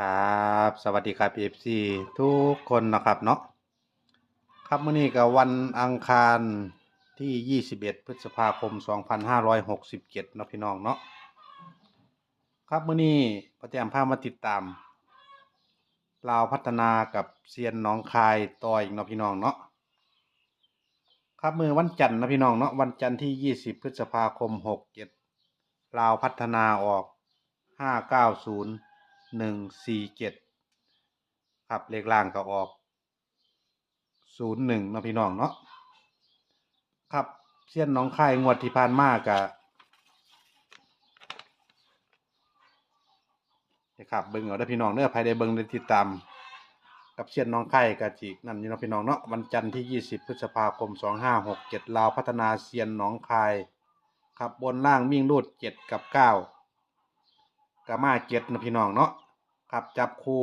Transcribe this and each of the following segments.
ครับสวัสดีครับ FC ทุกคนนะครับเนาะครับมื้อนี้ก็วันอังคารที่ 21 พฤษภาคม 2567นาะพี่น้องเนาะครับมื้อนี้ประแจมพามาติดตามลาวพัฒนากับเซียนน้องคายต่ออีกเนาะพี่น้องเนาะครับมือวันจันทร์นะพี่น้องเนาะวันจันทร์ที่ 20 พฤษภาคม 67ลาวพัฒนาออก 590 หนึ่งสี่เจ็ดครับเลขล่างก็ออกศูนย์หนึ่งเนาะพี่น้องเนาะครับเส้ยนน้องคายงวดที่ผ่านมากะนะครับเบิ่งเอาได้อพี่น้องเนื้อภายในเบิ่งได้ติดตามกับเส้ยนน้องคายกะจิกนั่นอยู่เนาะพี่น้องเนาะวันจันทร์ที่ 20 พฤษภาคม 2567ลาวพัฒนาเซียนน้องคายครับบนล่างวิ่งรูด 7 กับ 9กามาเจ็ดนะพี่น้องเนาะ ครับจับคู่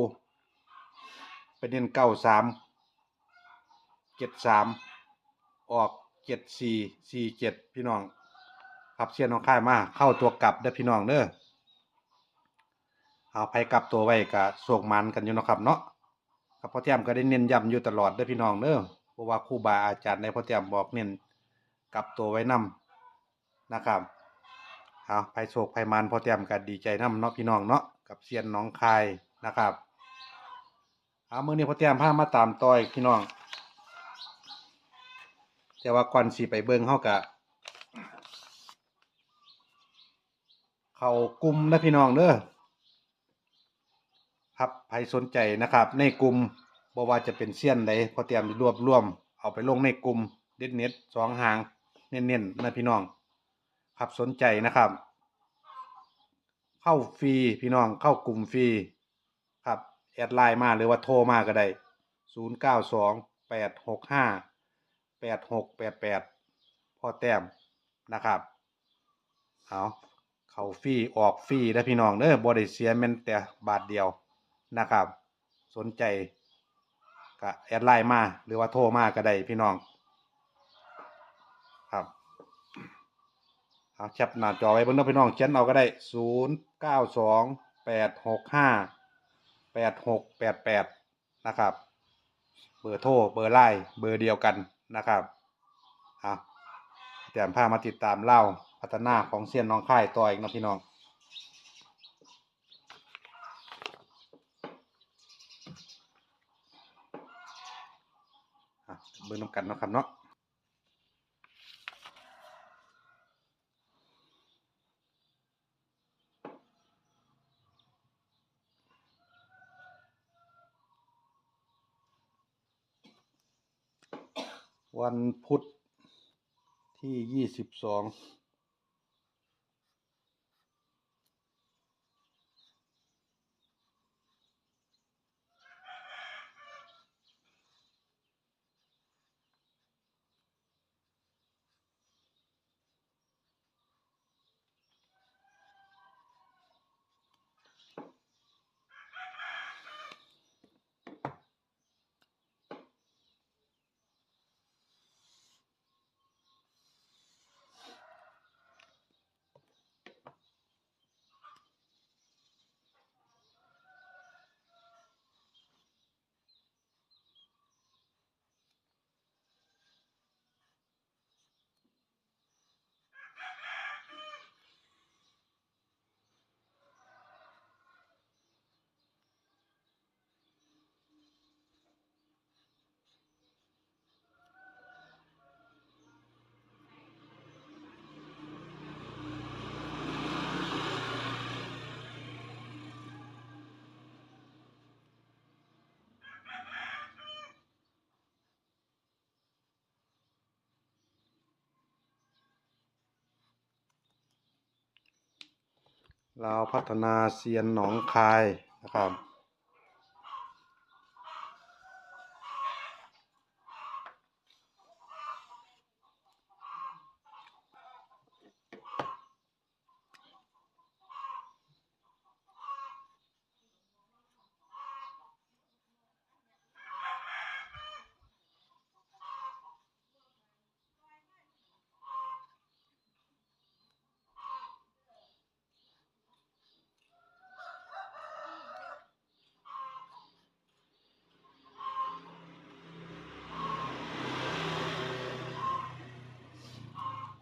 ไปเน้นเก้าสามเจ็ดสามออกเจ็ดสี่สี่เจ็ดพี่น้องครับเสียนน้องค่ายมาเข้าตัวกลับเด้พี่น้องเด้อเอาไปกลับตัวไว้กับโศกมันกันอยู่นะครับเนาะครับพ่อเทียมก็ได้เน้นย้ำอยู่ตลอดเด้อพี่น้องเด้อเพราะว่าครูบาอาจารย์ในพ่อเทียมบอกเน้นกลับตัวไว้นํนะครับเอาไผโศกไผมันพอเตรียมกันดีใจน้ำเนาะพี่น้องเนาะ กับเซียนน้องคายนะครับเอาเมื้อนี้พอเตรียมพามาตามต่อยพี่น้อง แต่ว่าก่อนสิไปเบิ่งเฮากะเขากลุ่มนะพี่น้องเด้อครับใครสนใจนะครับ ในกลุ่มบ่ว่าจะเป็นเซียนใดพอเตรียมรวบรวม เอาไปลงในกลุ่มเด็ดเน็ตสองหางเน้นๆนะพี่น้อง ครับสนใจนะครับ เข้าฟรีพี่น้องเข้ากลุ่มฟรีครับแอดไลน์มาหรือว่าโทรมาก็ได้ศูนย์เก้าสองแปดหกห้าแปดหกแปดแปดพ่อแต้มนะครับเอาเข้าฟรีออกฟรีนะพี่น้องเด้อบริเสียแม่นแต่บาทเดียวนะครับ สนใจก็แอดไลน์มาหรือว่าโทรมาก็ได้พี่น้องครับ เอาแคปหน้าจอไว้เบิ่งเนพี่น้องเขียนเอาก็ได้ศูนย์เก้าสองแปดหกห้าแปดหกแปดแปดนะครับ เบอร์โทรเบอร์ไลน์เบอร์เดียวกันนะครับเอาเตรียมพามาติดตามเล่าพัฒนาของเซียนน้องค่ายต่ออีกนะพี่น้องเบิ่งน้ำกันนะครับเนาะ วันพุธที่ยี่สิบสอง ลาวพัฒนาเซียนหนองคายนะครับ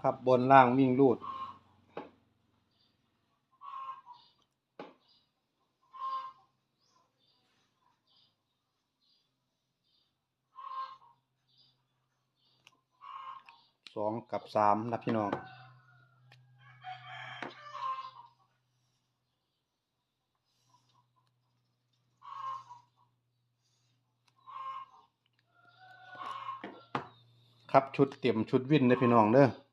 ครับบนล่างวิ่งรูด สองกับสามนะพี่น้องครับชุดเตรียมชุดวินเด้อพี่น้องเด้อ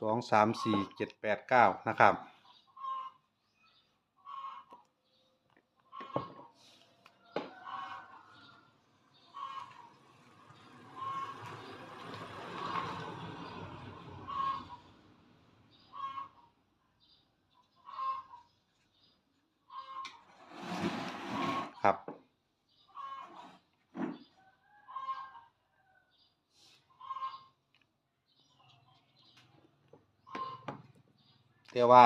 สองสามสี่เจ็ดแปดเก้านะครับ แต่ว่า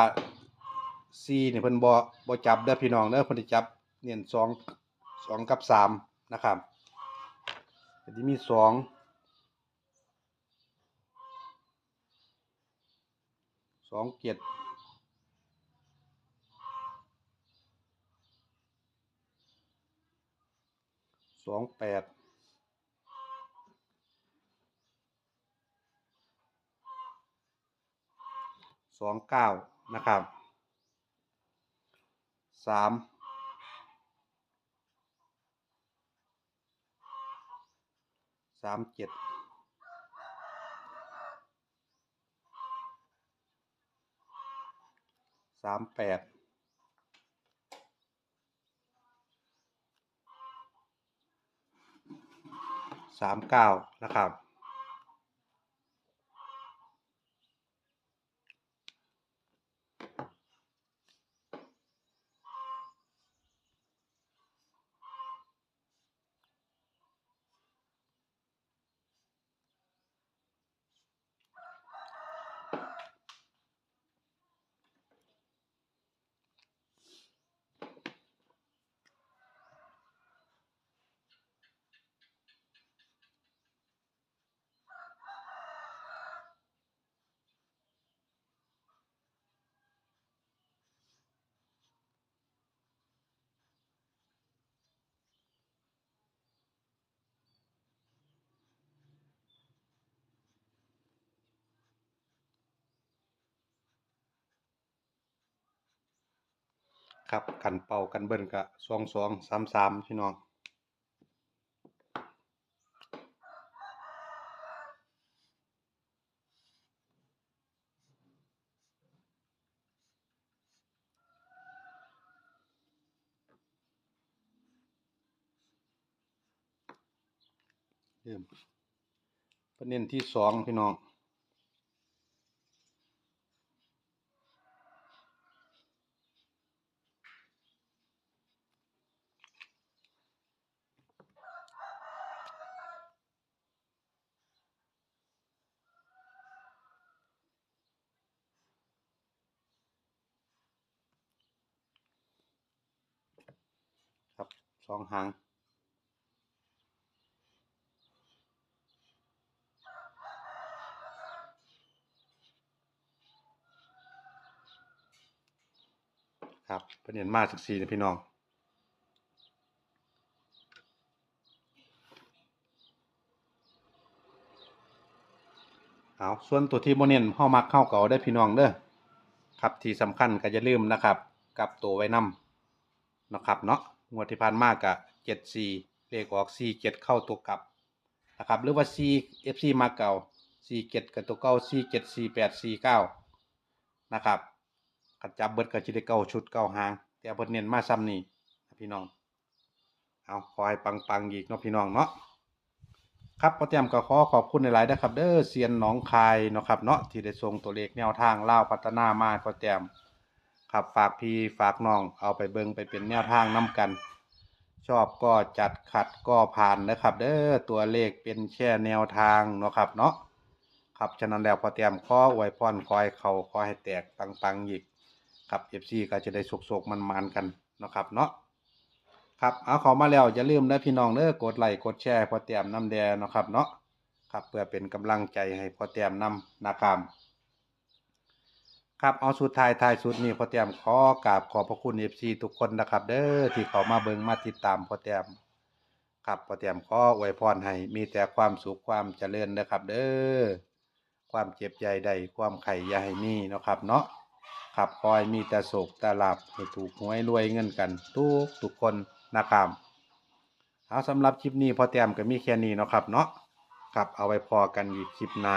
ซีเนี่ยเพิ่นบ่บ่จับเด้อพี่น้องเด้อเพิ่นสิจับเน้นสองสองกับสามนะครับก็สิมีสองสองเจ็ดสองแปด สองเก้านะครับสามสามเจ็ดสามแปดสามเก้านะครับ ครับกันเป่ากันเบิ้ลกะสองสองสามสามพี่น้องเริ่มประเด็นที่สองพี่น้อง ครับส องหางครับประเด็นมาสักสี่นะพี่น้องเอาส่วนตัวที่โมเน้นเข้ามักเข้าเก่าได้พี่น้องเด้อครับที่สำคัญก็อย่าลืมนะครับ กับตัวไว้นำนะครับเนาะ งวดที่ผ่านมากกะเจ็ดสี่เลขออกสี่เจ็ดเข้าตัวกลับนะครับหรือว่าซีเอฟซีมาเก่าสี่เจ็ดกับตัวเก้าสี่เจ็ดสี่แปดสี่เก้านะครับขัดจับเบิดกับจิไดเก้าชุดเก้าหาง แต่เบิดเน้นมาซ้ำนี่พี่น้องเอาขอให้ปังๆอีกเนาะพี่น้องเนาะครับพอเตรียมก็ขอขอบคุณในหลายๆนะครับ เด้อเซียนหนองคายเนาะครับเนาะที่ได้ส่งตัวเลขแนวทางเล่าพัฒนามาพอเตรียม ครับฝากพี่ฝากน้องเอาไปเบิงไปเป็นแนวทางนํกัน ชอบก็จัดขัดก็ผ่านนะครับ เด้อตัวเลขเป็นแค่แนวทางเนาะครับเนาะครับฉะนั้นแล้วพอเตรียมข้ออวยพรขอให้เขาขอให้แตกปังๆอีกครับ FC ก็จะได้สุกๆมันๆกันเนาะครับเนาะครับเอาเขามาแล้วอย่าลืมนะพี่น้องเด้อกดไลค์กดแชร์พอเตรียมน้ำแดงเนาะครับเนาะครับเพื่อเป็นกำลังใจให้พอเตรียมน้ำนะครับ ครับเอาสุดท้ายท้ายสุดนี้พอเตรียมขอกราบขอบพระคุณ FC ทุกคนนะครับ เด้อที่เขามาเบิ่งมาติดตามพอเตรียมครับพอเตรียมขออวยพรให้มีแต่ความสุขความเจริญนะครับ เด้อความเจ็บใจใดความไข่ยาให้มีเนาะครับ เนาะครับคอยมีแต่โศกแต่ลาบให้ถูกหวยรวยเงินกันทุกทุกคนนะครับเอาสำหรับคลิปนี้พอเตรียมก็มีแค่นี้เนาะครับ เนาะครับเอาไว้พอกันอีกคลิปหน้า